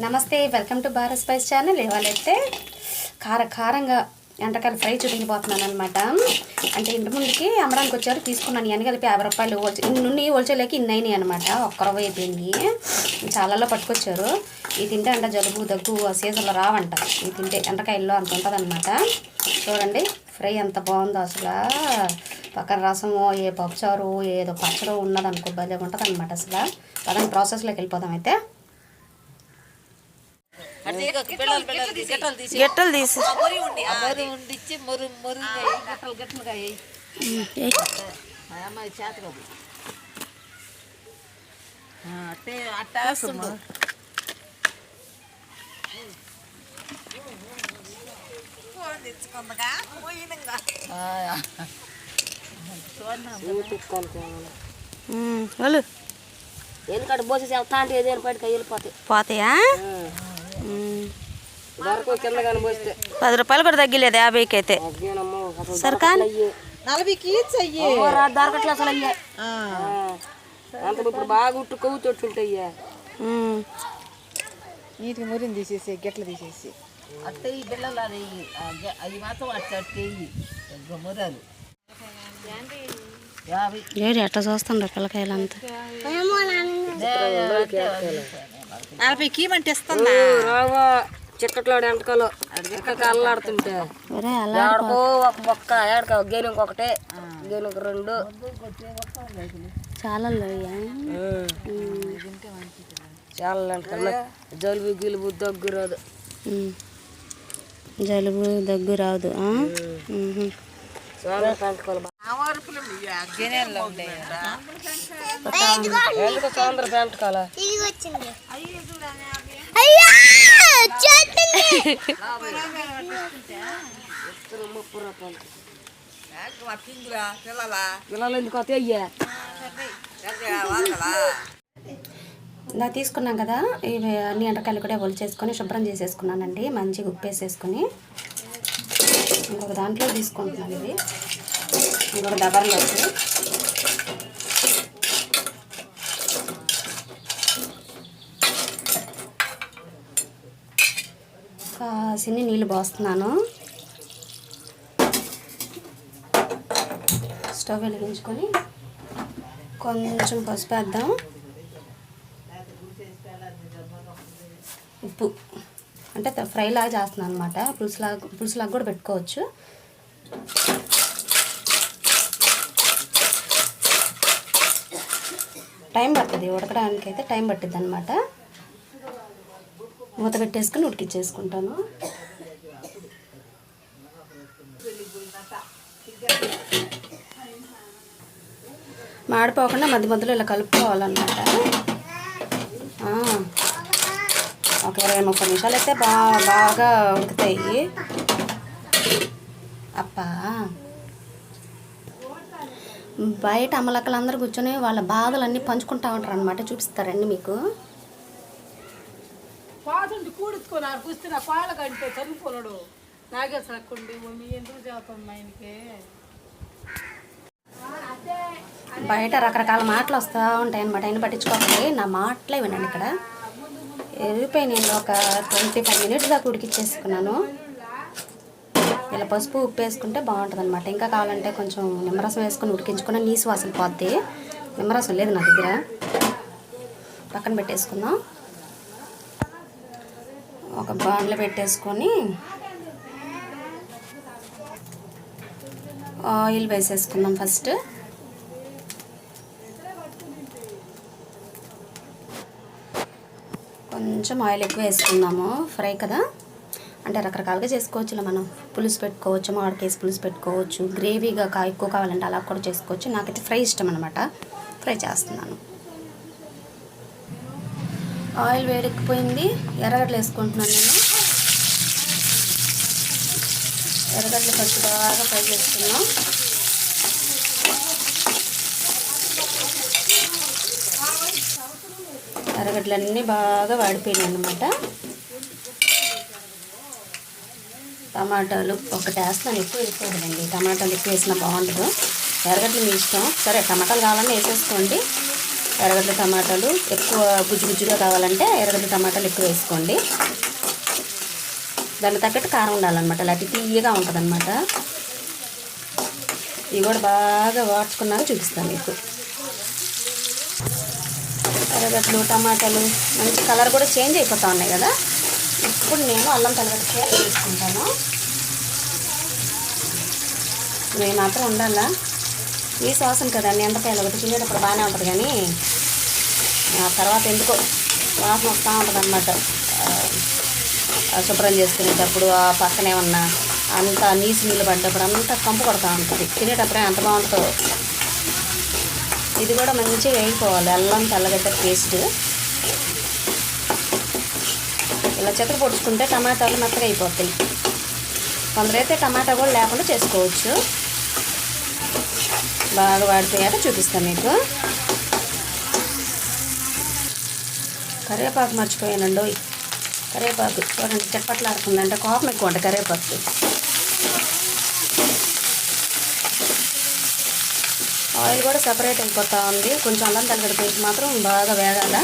నమస్తే welcome to Bharat spice channel. ఇవాళైతే కార కారంగా ఎండకాయలు ఫ్రై చూపించబోతున్నాను అనమాట అంటే ఇంటి ముందుకి అమ్మడానికి వచ్చారు తీసుకున్నాను ఇవన్నీ కలిపి యాభై రూపాయలు హోల్సే నుండి హోల్సేల్కి ఇన్ని అయినాయి అనమాట ఒక్కరవ అయిపోయింది. చాలాలో పట్టుకొచ్చారు. ఇది తింటే అంట జలుబు దగ్గు ఆ సీజన్లో రావంట. ఇది తింటే ఎండకాయల్లో అంత ఉంటుంది అనమాట చూడండి ఫ్రై ఎంత బాగుందో అసలు. పక్కన రసము ఏ పప్పుచారు ఏదో పచ్చడో ఉన్నదనుకో భలే ఉంటుంది అనమాట అసలు. పదండి ప్రాసెస్లోకి వెళ్ళిపోదాం అయితే పిల్లలు పిల్లలు గిట్టలు తీసి గెట్టలు తీసి మొరి ఉండి మొరి ఉండిచ్చి మొరు మొరు గిట్టలు గిట్టలుగా వేయి అమ్మాయి చేత కాదు అట్టే అట్టేస్తుండు వాళ్ళు. ఎందుకంటే బోసేసి వెళ్తా అంటే ఏదైనా పడికి వెళ్ళిపోతాయి పోతాయా? పది రూపాయలు కూడా తగ్గిలేదు యాభైకి అయితే సరికాన్ నలభైకి. దొరకట్లే అసలు అయ్యే. అంత ఇప్పుడు బాగా ఉట్టు కొవ్వు తొట్టు ఉంటాయ్యా నీటికి మురిని తీసేసి గిట్టలు తీసేసి. అట్టే ఈ బిళ్ళలు అది అవి మాత్రం అట్ట అట్టే మొరాలు. ఏడు ఎట్లా చూస్తుండ్రు పిల్లకాయలు అంతా నలభైకి ఇవ్వమంటే ఇస్తుందా రావా. చిక్కట్లో ఎంటకలు. అల్లాడుతుంటే ఏడకో ఒక మొక్క ఏడక. గేనుక ఒకటే గేనుక రెండు. చాలా చాలా ఎంటకలు. జలుబు గిలుబు దగ్గు రాదు. జలుబు దగ్గు రాదు. చాలా ఎంటకలు. పిల్లలు? ఎందుకు అయ్యా? ఇలా తీసుకున్నాం కదా ఇవి అన్ని ఎండకాయలు కూడా ఒలిచేసుకొని శుభ్రం చేసేసుకున్నానండి మంచిగా ఉప్పు వేసేసుకొని ఇంకొక దాంట్లో తీసుకుంటున్నాను ఇది. ఇంకొక లాంటిది కాసిని నీళ్ళు పోస్తున్నాను. స్టవ్ వెలిగించుకొని కొంచెం పసుపు వేద్దాం. ఉప్పు. అంటే త- ఫ్రై లాగా చేస్తున్నాను అనమాట పులుసులాగా పులుసులాగా కూడా పెట్టుకోవచ్చు. టైం పడుతుంది ఉడకడానికి అయితే టైం పట్టిద్ది అనమాట మూత పెట్టేసుకుని ఉడికిచ్చేసుకుంటాను. మాడిపోకుండా మధ్య మధ్యలో ఇలా కలుపుకోవాలన్నమాట. ఒక ఇరవై ముప్పై నిమిషాలు అయితే బాగా బాగా ఉడుకుతాయి. అప్పా బయట అమ్మలక్కలు అందరూ కూర్చొని వాళ్ళ బాధలన్నీ పంచుకుంటా ఉంటారు అనమాట చూపిస్తారండి మీకు? పాదుండి నాగేశ్వరకుండి మమ్మీ ఎందుకు చేస్తాం ఆయనకి? బయట రకరకాల మాటలు వస్తూ ఉంటాయి అనమాట ఆయన పట్టించుకోకండి. నా మాటలే వినండి ఇక్కడ. ఎరిగిపోయి నేను ఒక ట్వంటీ ఫైవ్ మినిట్స్ దాకా ఉడికిచ్చేసుకున్నాను. ఇలా పసుపు ఉప్పు వేసుకుంటే బాగుంటుంది అనమాట ఇంకా కావాలంటే కొంచెం నిమ్మరసం వేసుకొని ఉడికించుకున్న నీసు వాసన పోద్ది. నిమ్మరసం లేదు నా దగ్గర. పక్కన పెట్టేసుకుందాం. ఒక బాండ్లో పెట్టేసుకొని ఆయిల్ వేసేసుకుందాం ఫస్ట్. కొంచెం ఆయిల్ ఎక్కువ వేసుకుందాము. ఫ్రై కదా? అంటే రకరకాలుగా చేసుకోవచ్చు ఇలా మనం. పులుసు పెట్టుకోవచ్చు మామిడికేసి పులుసు పెట్టుకోవచ్చు గ్రేవీగా కా ఎక్కువ కావాలంటే అలా కూడా చేసుకోవచ్చు. నాకైతే ఫ్రై ఇష్టం అనమాట ఫ్రై చేస్తున్నాను. ఆయిల్ వేడెక్కిపోయింది. ఎర్రగడ్డలు వేసుకుంటున్నాను నేను. ఎర్రగడ్డలు ఫస్ట్ బాగా ఫ్రై చేస్తున్నాం. ఎర్రగడ్డలన్నీ బాగా వాడిపోయినాయి అనమాట టమాటాలు ఒకటి వేస్తున్నాను ఎక్కువ వేసుకోవద్దండి టమాటాలు ఎక్కువ వేసినా బాగుండదు. ఎర్రగడ్డలు మీ ఇష్టం. సరే టమాటాలు కావాలన్నా వేసేసుకోండి. ఎర్రగడ్డ టమాటాలు ఎక్కువ గుజ్జు గుజ్జుగా కావాలంటే ఎరగడ్ల టమాటాలు ఎక్కువ వేసుకోండి. దానికి తగ్గట్టు కారం ఉండాలన్నమాట. లేకపోతే తీయగా ఉంటుందన్నమాట. ఇవి కూడా బాగా వాడ్చుకున్నాక చూపిస్తాను మీకు. ఎర్రగడ్డలు టమాటాలు మంచి కలర్ కూడా చేంజ్ అయిపోతూ ఉన్నాయి కదా. ఇప్పుడు నేను అల్లం తెల్లగడ్డ పేస్ట్ తీసుకుంటాను నేను మాత్రం ఉండాలా? ఈ వాసన కదండి ఎండకాయలు ఒకటి తినేటప్పుడు బాగానే ఉంటుంది కానీ ఆ తర్వాత ఎందుకో వాసన వస్తూ ఉంటుంది అనమాట శుభ్రం చేసుకునేటప్పుడు ఆ పక్కనే ఉన్న అంత నీసు నీళ్ళు పడ్డప్పుడు అంతా కంపు కొడతా ఉంటుంది. తినేటప్పుడే అంత బాగుంటుందో. ఇది కూడా మంచిగా వేయిపోవాలి అల్లం తెల్లగడ్డ పేస్ట్. ఇలా చెత్త పొడుచుకుంటే టమాటాలు మెత్తగా అయిపోతాయి. కొందరైతే టమాటా కూడా లేకుండా చేసుకోవచ్చు. బాగా వాడిపోయాక చూపిస్తాను మీకు. కరివేపాకు మర్చిపోయానండి కరివేపాకు చూడండి చెట్పట్లాడుతుందంటే కోపం ఎక్కువ ఉంటుంది కరివేపాకు ఆయిల్ కూడా సపరేట్ అయిపోతూ ఉంది. కొంచెం అల్లం తలగడ పేస్ట్ మాత్రం బాగా వేగాల.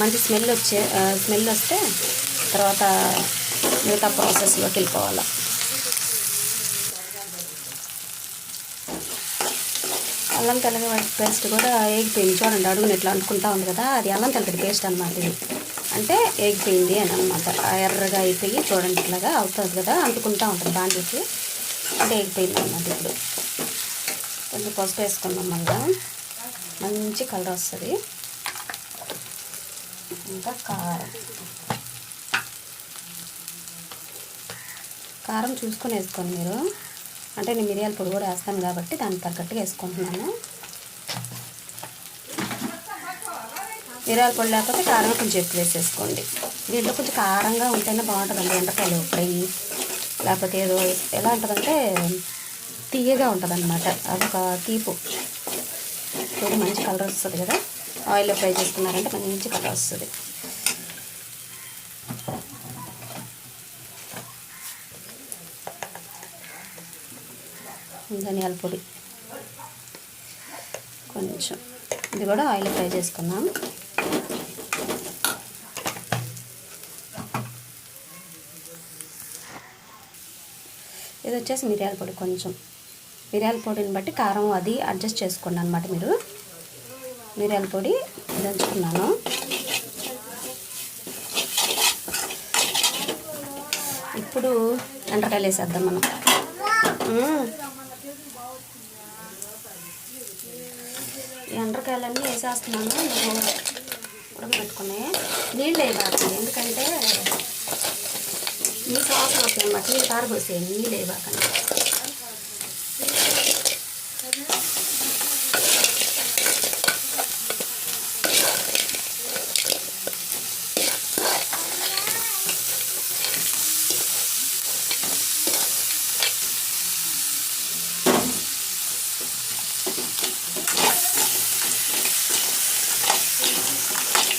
మంచి స్మెల్ వచ్చే స్మెల్ వస్తే తర్వాత మిగతా ప్రాసెస్లోకి వెళ్ళిపోవాలి. అల్లం తెల్లగడ్డ పేస్ట్ కూడా ఏగిపోయింది చూడండి అడుగుని ఇట్లా అనుకుంటా ఉంది కదా అది అల్లం తెల్లగడ్డ పేస్ట్ అనమాట ఇది. అంటే ఏగిపోయింది అని అనమాట ఎర్రగా అయిపోయి చూడండి ఇట్లాగా అవుతుంది కదా అంటుకుంటా ఉంటుంది బాండీకి అంటే ఏగిపోయింది అనమాట ఇప్పుడు కొంచెం పసుపు వేసుకున్నాం మళ్ళా. మంచి కలర్ వస్తుంది. ఇంకా కారం. కారం చూసుకొని వేసుకోండి మీరు. అంటే నేను మిరియాల పొడి కూడా వేస్తాను కాబట్టి దానికి తగ్గట్టుగా వేసుకుంటున్నాను. మిరియాల పొడి లేకపోతే కారం కొంచెం ఎక్కువ వేసేసుకోండి. దీంట్లో కొంచెం కారంగా ఉంటేనే బాగుంటుందండి ఎండకాయలు ఫ్రై లేకపోతే ఏదో ఎలా ఉంటుందంటే తీయగా ఉంటుందన్నమాట. అదొక తీపు. చూడు మంచి కలర్ వస్తుంది కదా. ఆయిల్లో ఫ్రై చేసుకున్నారంటే మంచి కలర్ వస్తుంది. ధనియాల పొడి. కొంచెం. ఇది కూడా ఆయిల్ ఫ్రై చేసుకుందాం. ఇది వచ్చేసి మిరియాల పొడి కొంచెం. మిరియాల పొడిని బట్టి కారం అది అడ్జస్ట్ చేసుకోండి అనమాట మీరు. మిరియాల పొడి దంచుకున్నాను. ఇప్పుడు ఎండ్రకాయలు వేసేద్దాం మనం మ్మ్. ఈ ఎండ్రకాయలన్నీ వేసేస్తున్నాను. నేను ఉడకబెట్టుకుని నీళ్ళు వేయబాకు. ఎందుకంటే మీ అవసరం వస్తుంది అన్నమాట. నీళ్ళు పారబోసేయండి నీళ్ళు వేయబాకండి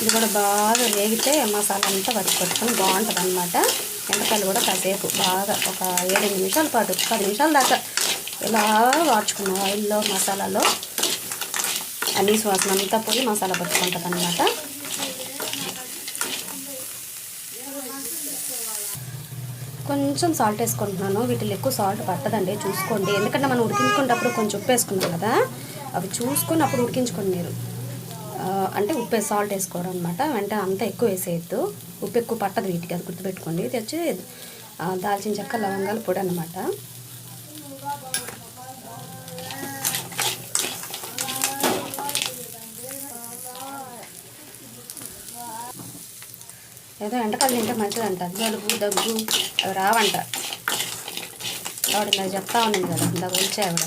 ఇది కూడా బాగా వేగితే మసాలా అంతా పచ్చి బాగుంటుంది అనమాట ఎండకాయలు కూడా కాసేపు బాగా ఒక ఏడెనిమిది నిమిషాల పాటు పది నిమిషాల దాకా ఇలా వాడ్చుకున్నాం ఆయిల్లో మసాలాలో. అన్ని సువాసన అంతా పోయి మసాలా పట్టుకుంటుంది అనమాట కొంచెం సాల్ట్ వేసుకుంటున్నాను. వీటిలో ఎక్కువ సాల్ట్ పట్టదండి. చూసుకోండి. ఎందుకంటే మనం ఉడికించుకునేటప్పుడు కొంచెం ఉప్పు వేసుకున్నాం కదా. అవి చూసుకొని అప్పుడు ఉడికించుకోండి మీరు. అంటే ఉప్పు సాల్ట్ వేసుకోవడం అనమాట వెంట అంతా ఎక్కువ వేసేయద్దు. ఉప్పు ఎక్కువ పట్టదు వీటికి అది గుర్తుపెట్టుకోండి. తెచ్చి దాల్చిన చెక్క లవంగాల పొడి అనమాట ఏదో ఎండకాలు తింటే మంచిదంట జలుబు దగ్గు అవి రావంట. ఆవిడ నాకు చెప్తా ఉన్నాను కదా ఇందాక వచ్చాయి ఆవిడ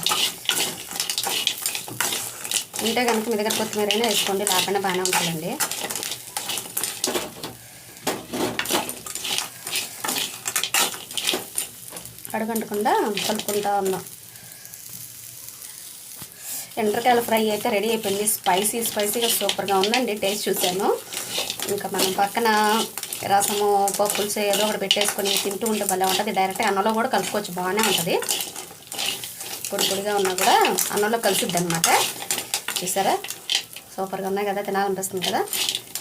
ఉంటే కనుక మీ దగ్గర కొత్తిమీర అయినా వేసుకోండి లేకుండా బాగానే ఉంటుందండి. అడగంటకుండా కలుపుకుంటా ఉన్నాం. ఎండ్రకాయల ఫ్రై అయితే రెడీ అయిపోయింది. స్పైసీ స్పైసీగా సూపర్గా ఉందండి. టేస్ట్ చూశాను. ఇంకా మనం పక్కన రసము పప్పులుసు ఏదో ఒకటి పెట్టేసుకొని తింటూ ఉంటే భలే ఉంటుంది. డైరెక్ట్గా అన్నంలో కూడా కలుపుకోవచ్చు. బాగానే ఉంటుంది. పొడి పొడిగా ఉన్నా కూడా అన్నంలో కలుసుద్ది అనమాట చూసారా? సూపర్గా ఉన్నాయి కదా తినాలనిపిస్తుంది కదా?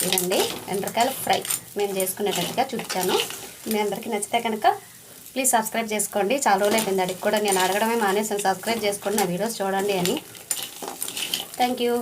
ఇదండి ఎండ్రకాయల ఫ్రై. మేము చేసుకునేటట్టుగా చూపించాను. మీ అందరికీ నచ్చితే కనుక ప్లీజ్ సబ్స్క్రైబ్ చేసుకోండి. చాలా రోజులు అయిపోయింది అడిగి కూడా నేను అడగడమే మానేసాను సబ్స్క్రైబ్ చేసుకోండి నా వీడియోస్ చూడండి అని. Thank you